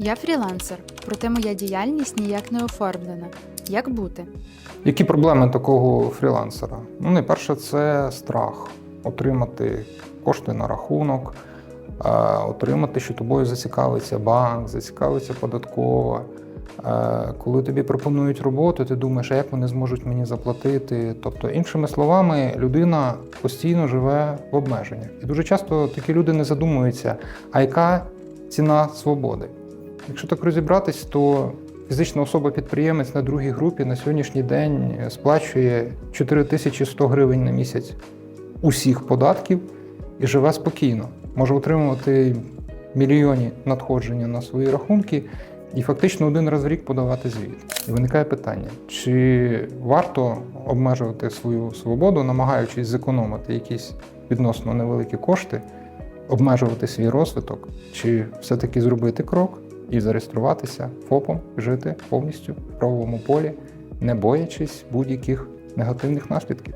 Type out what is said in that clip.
Я фрілансер, проте моя діяльність ніяк не оформлена. Як бути? Які проблеми такого фрілансера? Ну, найперше, це страх отримати кошти на рахунок, е, отримати, що тобою зацікавиться банк, зацікавиться податкова. Е, Коли тобі пропонують роботу, ти думаєш, а як вони зможуть мені заплатити. Тобто, іншими словами, людина постійно живе в обмеженнях. І дуже часто такі люди не задумуються, а яка ціна свободи. Якщо так розібратись, то фізична особа-підприємець на другій групі на сьогоднішній день сплачує 4100 гривень на місяць усіх податків і живе спокійно. Може отримувати мільйонні надходження на свої рахунки і фактично один раз в рік подавати звіт. І виникає питання: чи варто обмежувати свою свободу, намагаючись зекономити якісь відносно невеликі кошти, обмежувати свій розвиток, чи все-таки зробити крок і зареєструватися ФОПом, жити повністю в правовому полі, не боячись будь-яких негативних наслідків.